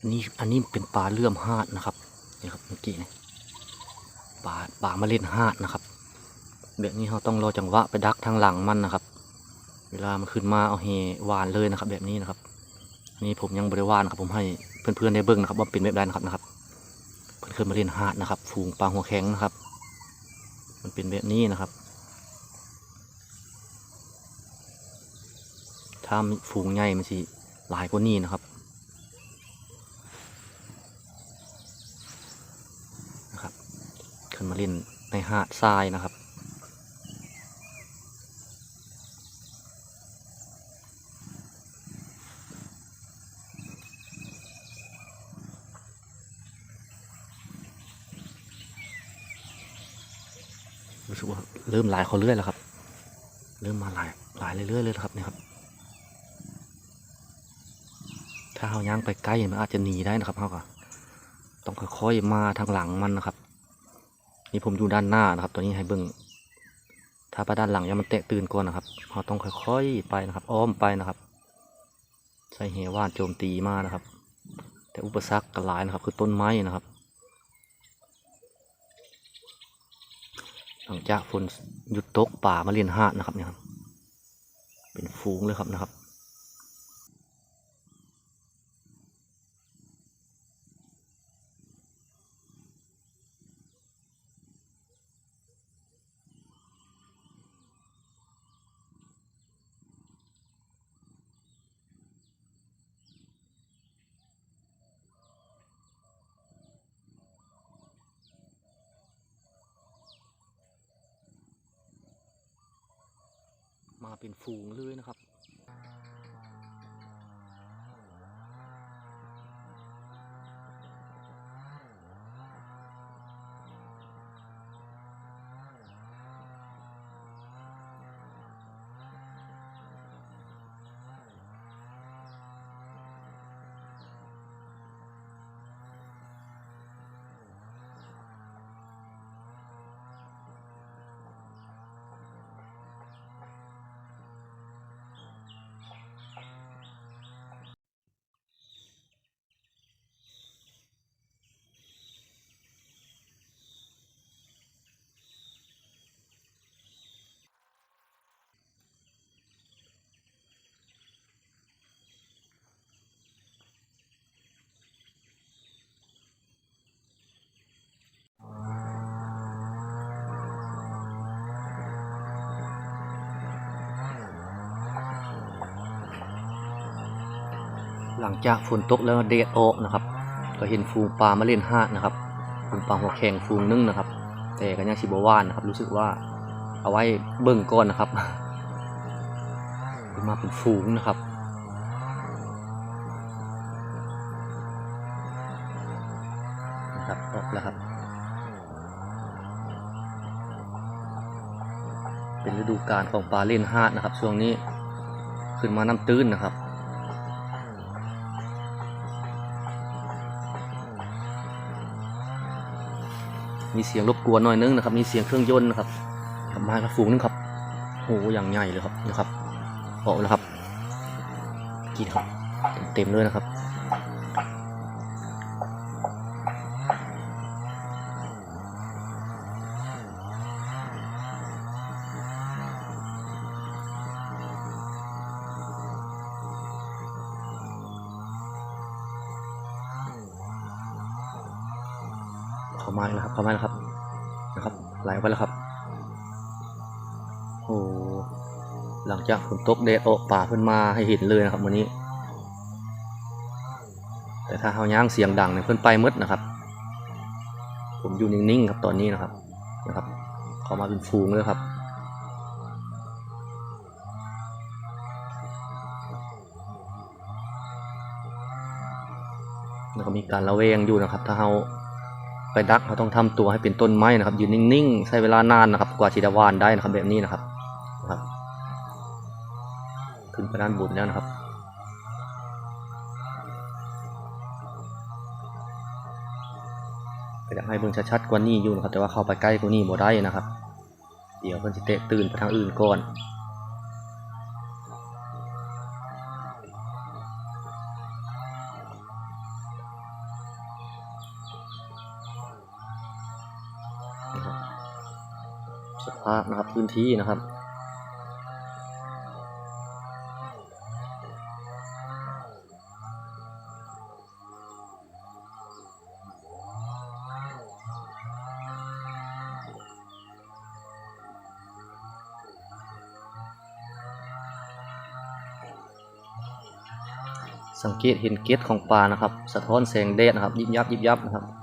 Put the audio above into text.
อันนี้อันนี้เป็นปลาเลื่อมหาดนะครับนี่ครับเมื่อกี้นี่ปลาปลามาเล่นหาดนะครับแบบนี้เราต้องรอจังหวะไปดักทางหลังมันนะครับ เวลามันขึ้นมาเอาเฮหวานเลยนะครับ แบบนี้นะครับ นี่ผมยังบริวารนะครับ ผมให้เพื่อนๆได้เบิ่งนะครับว่าเป็นแบบใดนะครับนะครับ เพื่อนเคยมาเล่นหาดนะครับ ฝูงปลาหัวแข็งนะครับ มันเป็นแบบนี้นะครับถ้าฝูงใหญ่มันสิหลายกว่านี้นะครับขึ้นมา เล่นในหาดทรายนะครับ รู้สึกว่าเริ่มหลายเขาเรื่อยแล้วครับ เริ่มมาหลายหลายเรื่อยๆเลยครับเนี่ยครับ ถ้าเขาย่างไปใกล้มันอาจจะหนีได้นะครับเขาก็ต้องค่อยๆมาทางหลังมันนะครับ นี่ผมอยู่ด้านหน้านะครับ ตัวนี้ให้เบิ้งถ้าไปด้านหลังยังมันแตะตื่นก่อนนะครับเราต้องค่อยๆไปนะครับ อ้อมไปนะครับ ใส่เหว่านโจมตีมากนะครับ แต่อุปสรรคก็หลายนะครับ คือต้นไม้นะครับ หลังจากฝนหยุดตกป่ามาเรียนหาดนะครับเนี่ยครับเป็นฟูงเลยครับนะครับ เป็นฝูงเลยนะครับ หลังจากฝนตกแล้วเดดออกนะครับ ก็เห็นฟูงปลามาเล่นหานะครับฟูงปลาหัวแข็งฟูงนึ่งนะครับ แต่ก็ยังชิบว่านนะครับ รู้สึกว่าเอาไว้เบิ่งก่อนนะครับขึ้นมาเป็นฟูงนะครับนะครับออกแล้วครับ เป็นฤดูกาลของปลาเล่นหานะครับ ช่วงนี้ขึ้นมาน้ำตื้นนะครับ มีเสียงรบกวนหน่อยนึงนะครับ มีเสียงเครื่องยนต์นะครับกลับมาแล้วฝูงนึงครับโหอย่างใหญ่เลยครับนะครับออกแล้วครับกินครับ เต็มเลยนะครับ เข้ามาแล้วครับเข้ามาแล้วครับนะครับไหลไปแล้วครับโอ้หลังจากฝนตกแดดออกป่าเพิ่นมาให้เห็นเลยนะครับวันนี้ แต่ถ้าเฮาย่างเสียงดังเนี่ยเพิ่นไปมืดนะครับ ผมอยู่นิ่งๆครับตอนนี้นะครับนะครับเข้ามาเป็นฟูงเลยครับแล้วก็มีการระเวงอยู่นะครับ ถ้าเฮา ไปดักเราต้องทำตัวให้เป็นต้นไม้นะครับยืนนิ่งๆ ใช้เวลานานนะครับ กว่าที่จะวานได้นะครับ แบบนี้นะครับนะครับ ขึ้นไปด้านบนแล้วนะครับก็อยากให้เบิ่งชัดๆกว่านี้อยู่นะครับ แต่ว่าเข้าไปใกล้กว่านี้บ่ได้นะครับ เดี๋ยวเพิ่นจะเตะตื่นไปทางอื่นก่อน ภาคนะครับพื้นที่นะครับสังเกตเห็นเกล็ดของปลานะครับ สะท้อนแสงแดดนะครับ ยิบยับยิบยับนะครับ